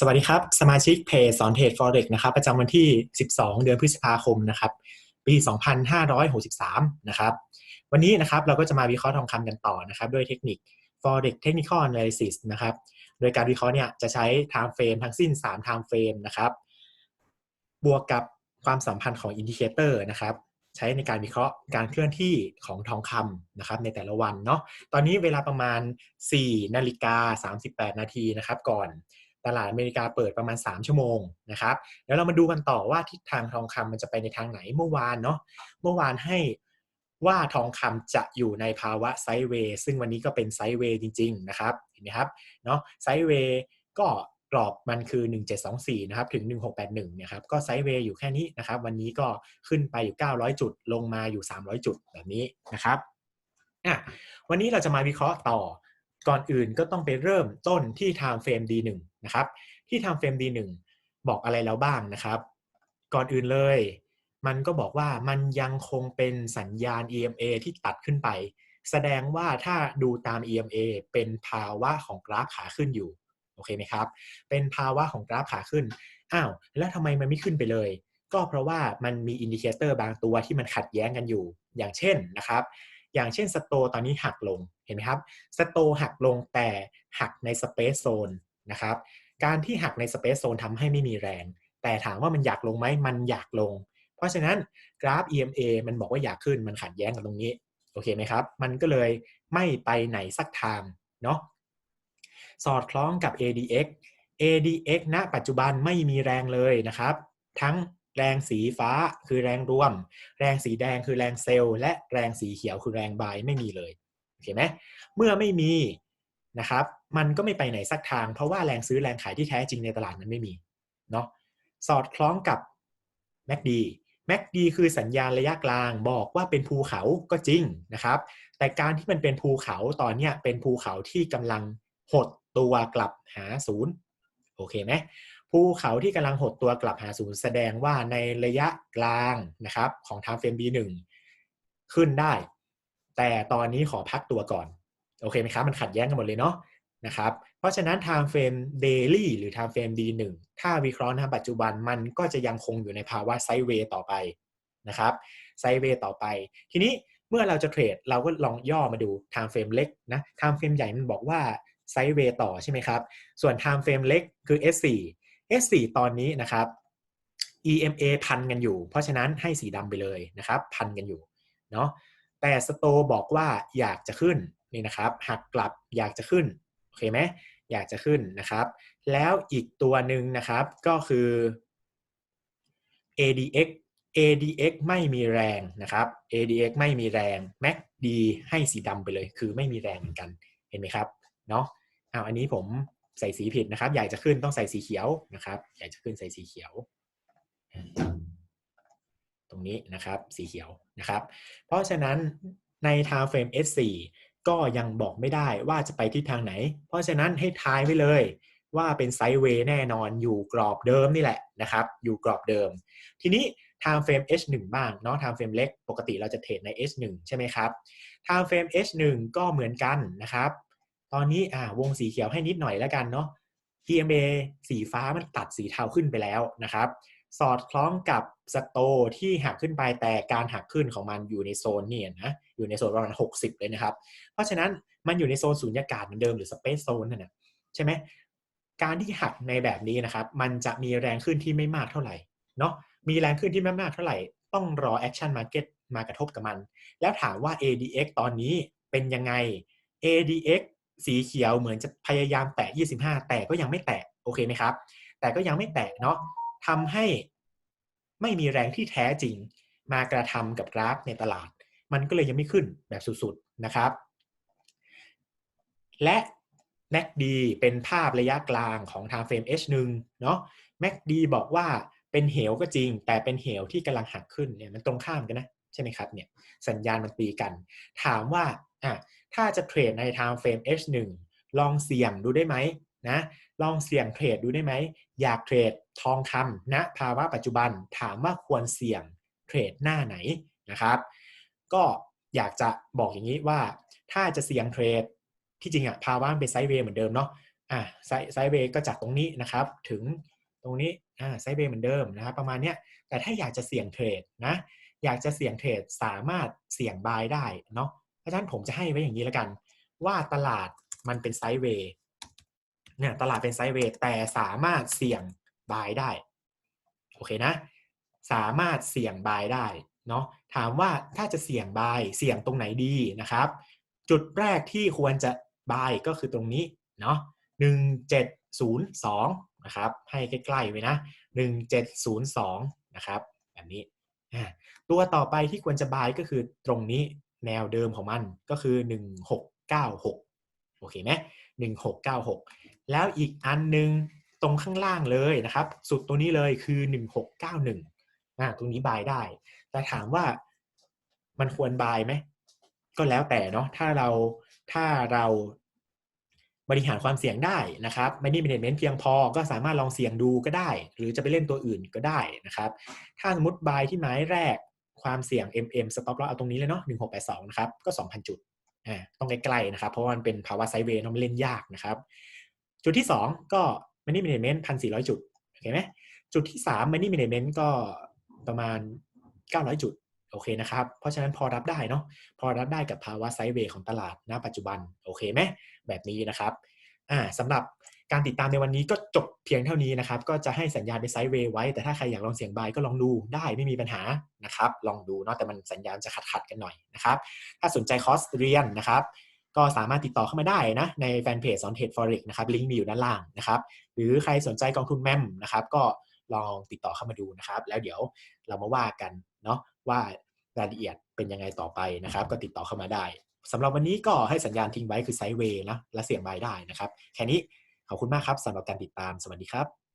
สวัสดีครับ สมาชิกเพจสอนเทรด forex นะครับ ประจำวันที่ 12 เดือนพฤษภาคมนะครับ ปี 2563 นะครับ วันนี้นะครับเราก็จะมาวิเคราะห์ทองคำกันต่อนะครับ ด้วยเทคนิค forex technical analysis นะครับ โดยการวิเคราะห์เนี่ยจะใช้ time frame ทั้งสิ้น 3 time frame นะครับ บวกกับความสัมพันธ์ของอินดิเคเตอร์นะครับ ใช้ในการวิเคราะห์การเคลื่อนที่ของทองคำนะครับ ในแต่ละวันเนาะ ตอนนี้เวลาประมาณ 4 นาฬิกา 38 นาทีนะครับ ก่อน ตลาดอเมริกาเปิดประมาณ 3 ชั่วโมงนะครับเดี๋ยวเรามาดูกันต่อว่าทิศทางทองคำมันจะไปในทางไหนเมื่อวานเนาะเมื่อวานให้ว่าทองคำจะอยู่ในภาวะไซด์เวย์ซึ่งวันนี้ก็เป็นไซด์เวย์จริง ๆ นะครับเห็นไหมครับเนาะไซด์เวย์ก็กรอบมันคือ 1724 นะครับ ถึง 1681เนี่ยครับ ก็ไซด์เวย์อยู่แค่นี้นะครับ วันนี้ก็ขึ้นไปอยู่ 900 จุด ลงมาอยู่ 300 จุดแบบนี้นะครับอะวันนี้เราจะมาวิเคราะห์ต่อ ก่อนอื่นก็ต้องไปเริ่มต้นที่ time frame D1 นะครับที่ time frame D1 บอกอะไรแล้วบ้างนะครับ ก่อนอื่นเลย มันก็บอกว่ามันยังคงเป็นสัญญาณ EMA ที่ตัดขึ้นไป แสดงว่าถ้าดูตาม EMA เป็นภาวะของกราฟขาขึ้นอยู่โอเคไหมครับ เป็นภาวะของกราฟขาขึ้น อ้าว แล้วทำไมมันไม่ขึ้นไปเลย ก็เพราะว่ามันมีอินดิเคเตอร์บางตัวที่มันขัดแย้งกันอยู่ อย่างเช่นนะครับ อย่างเช่นสโตตอนนี้หักลง เห็นไหมครับ สโตหักลงแต่หักในสเปซโซนนะครับ การที่หักในสเปซโซนทำให้ไม่มีแรง แต่ถามว่ามันอยากลงไหมมันอยากลง เพราะฉะนั้นกราฟ EMA มันบอกว่าอยากขึ้นมันขัดแย้งกับตรงนี้โอเคไหมครับ มันก็เลยไม่ไปไหนสักทางเนาะสอดคล้องกับ ADX ADX ณปัจจุบันไม่มีแรงเลยนะครับ ทั้งแรงสีฟ้าคือแรงรวม แรงสีแดงคือแรงเซลล์ และแรงสีเขียวคือแรงบายไม่มีเลย โอเคไหมเมื่อไม่มี นะครับ มันก็ไม่ไปไหนสักทาง เพราะว่าแรงซื้อแรงขายที่แท้จริงในตลาดมันไม่มีเนาะสอดคล้องกับ MACD MACD คือสัญญาณระยะกลางบอกว่าเป็นภูเขาก็จริงนะครับ แต่การที่มันเป็นภูเขาตอนนี้เป็นภูเขาที่กำลังหดตัวกลับหาศูนย์โอเคไหมภูเขาที่กำลังหดตัวกลับหาศูนย์แสดงว่าในระยะกลางนะครับของ time frame B1 ขึ้นได้ แต่ตอนนี้ขอพักตัวก่อน โอเคไหมครับมันขัดแย้งกันหมดเลยเนาะนะครับเพราะฉะนั้น time frame daily หรือ time frame D1 ถ้าวิเคราะห์ณปัจจุบันมันก็จะยังคงอยู่ในภาวะไซด์เวย์ต่อไปนะครับไซด์เวย์ต่อไป ทีนี้เมื่อเราจะเทรดเราก็ลองย่อมาดู time frame เล็กนะ time frame ใหญ่มันบอกว่าไซด์เวย์ต่อใช่ไหมครับ ส่วน time frame เล็กคือ S4 S4 ตอนนี้นะครับ EMA พันกันอยู่ เพราะฉะนั้นให้สีดำไปเลยนะครับ พันกันอยู่เนาะแต่สโตบอกว่าอยากจะขึ้น นี่นะครับหักกลับอยากจะขึ้นโอเคไหมอยากจะขึ้นนะครับ แล้วอีกตัวหนึ่งนะครับก็คือ ADX ADX ไม่มีแรงนะครับ ADX ไม่มีแรง MACD ให้สีดำไปเลย คือไม่มีแรงเหมือนกันเห็นไหมครับเนาะเอาอันนี้ผมใส่สีผิดนะครับ อยากจะขึ้นต้องใส่สีเขียวนะครับ อยากจะขึ้นใส่สีเขียว ตรงนี้นะครับสีเขียวนะครับ เพราะฉะนั้นใน time frame S4 ก็ยังบอกไม่ได้ว่าจะไปที่ทางไหน เพราะฉะนั้นให้ทายไว้เลย ว่าเป็นไซด์เวย์แน่นอนอยู่กรอบเดิมนี่แหละนะครับ อยู่กรอบเดิม ทีนี้ time frame H1 บ้างเนาะ time frame เล็กปกติเราจะเทรดใน H1 ใช่ไหมครับ time frame H1 ก็เหมือนกันนะครับ ตอนนี้อ่าวงสีเขียวให้นิดหน่อยแล้วกันเนาะ EMA สีฟ้ามันตัดสีเทาขึ้นไปแล้วนะครับ สอดคล้องกับสโตที่หักขึ้นไปแต่การหักขึ้นของมันอยู่ในโซนนี่นะอยู่ในโซนประมาณ 60 เลยนะครับ เพราะฉะนั้นมันอยู่ในโซนสูญญากาศเหมือนเดิมหรือสเปซโซนนั่นแหละใช่ไหมการที่หักในแบบนี้นะครับ มันจะมีแรงขึ้นที่ไม่มากเท่าไหร่เนาะมีแรงขึ้นที่ไม่มากเท่าไหร่ ต้องรอแอคชั่นมาร์เก็ตมากระทบกับมัน แล้วถามว่า ADX ตอนนี้เป็นยังไง ADX สีเขียวเหมือนจะพยายามแตะ 25 แต่ก็ยังไม่แตะโอเคไหมครับ แต่ก็ยังไม่แตะเนาะ ทำให้ไม่มีแรงที่แท้จริง มากระทำกับกราฟในตลาด มันก็เลยยังไม่ขึ้นแบบสุดๆนะครับ และ MACD เป็นภาพระยะกลางของ time frame H1 เนาะ MACD บอกว่าเป็นเหวก็จริง แต่เป็นเหวที่กำลังหักขึ้นเนี่ยมันตรงข้ามกันนะ ใช่ไหมครับเนี่ยสัญญาณมันตีกัน ถามว่าอะถ้าจะเทรดใน time frame H1 ลองเสี่ยงดูได้ไหมนะ ลองเสี่ยงเทรดดูได้ไหม อยากเทรดทองคำณนะภาวะปัจจุบันถามว่าควรเสี่ยงเทรดหน้าไหนนะครับ ก็อยากจะบอกอย่างนี้ว่า ถ้าจะเสี่ยงเทรดที่จริงอะภาวะเป็นไซด์เวย์เหมือนเดิมเนาะอ่าไซไซด์เวย์ก็จากตรงนี้นะครับ ถึงตรงนี้อ่าไซด์เวย์เหมือนเดิมนะครับประมาณเนี้ยแต่ถ้าอยากจะเสี่ยงเทรดนะอยากจะเสี่ยงเทรดสามารถเสี่ยงบายได้เนาะเพราะฉะนั้นผมจะให้ไว้อย่างนี้แล้วกัน ว่าตลาดมันเป็นไซด์เวย์ เนี่ยตลาดเป็นไซด์เวย์แต่สามารถเสี่ยงบายได้ โอเคนะ สามารถเสี่ยงบายได้เนาะถามว่าถ้าจะเสี่ยงบายเสี่ยงตรงไหนดีนะครับ จุดแรกที่ควรจะบายก็คือตรงนี้เนาะหนึ่งเจ็ดศูนย์สองนะครับ ให้ใกล้ๆไว้นะหนึ่งเจ็ดศูนย์สองนะครับแบบนี้ตัวต่อไปที่ควรจะบายก็คือตรงนี้แนวเดิมของมันก็คือ 1696 โอเคไหม1696 แล้วอีกอันหนึ่งตรงข้างล่างเลยนะครับ สุดตัวนี้เลยคือหนึ่งหกเก้าหนึ่งอ่าตรงนี้บายได้ แต่ถามว่ามันควรบายไหม ก็แล้วแต่เนาะถ้าเราถ้าเราบริหารความเสี่ยงได้นะครับไม่ได้มีเนเมนต์เพียงพอก็สามารถลองเสี่ยงดูก็ได้ หรือจะไปเล่นตัวอื่นก็ได้นะครับ ถ้าสมมติบายที่ไม้แรกความเสี่ยง MM stop loss เอาตรงนี้เลยเนาะ1682 นะครับ ก็ 2,000 จุดอ่าต้องใกล้ๆนะครับ เพราะมันเป็นภาวะไซเวย์ต้องเล่นยากนะครับ จุดที่ 2 ก็มันนี่มีเนเมนต์1,400 จุดโอเคไหมจุดที่3มันนี่มีเนเมนต์ก็ประมาณ 900 จุดโอเคนะครับ เพราะฉะนั้นพอรับได้เนาะพอรับได้กับภาวะไซด์เวย์ของตลาดณ ปัจจุบันโอเคไหมแบบนี้นะครับอ่าสำหรับการติดตามในวันนี้ก็จบเพียงเท่านี้นะครับ ก็จะให้สัญญาณเป็นไซด์เวย์ไว้ แต่ถ้าใครอยากลองเสี่ยงบายก็ลองดูได้ไม่มีปัญหานะครับ ลองดูเนาะแต่มันสัญญาณจะขัดขัดกันหน่อยนะครับ ถ้าสนใจคอร์สเรียนนะครับ ก็สามารถติดต่อเข้ามาได้นะในแฟนเพจสอนเทรดฟอเร็กนะครับลิงก์มีอยู่ด้านล่างนะครับหรือใครสนใจกองทุนแมมนะครับก็ลองติดต่อเข้ามาดูนะครับ แล้วเดี๋ยวเรามาว่ากันเนาะว่ารายละเอียดเป็นยังไงต่อไปนะครับ ก็ติดต่อเข้ามาได้สำหรับวันนี้ก็ให้สัญญาณทิ้งไว้คือไซด์เวย์นะและเสี่ยงบายได้นะครับ แค่นี้ขอบคุณมากครับสำหรับการติดตามสวัสดีครับ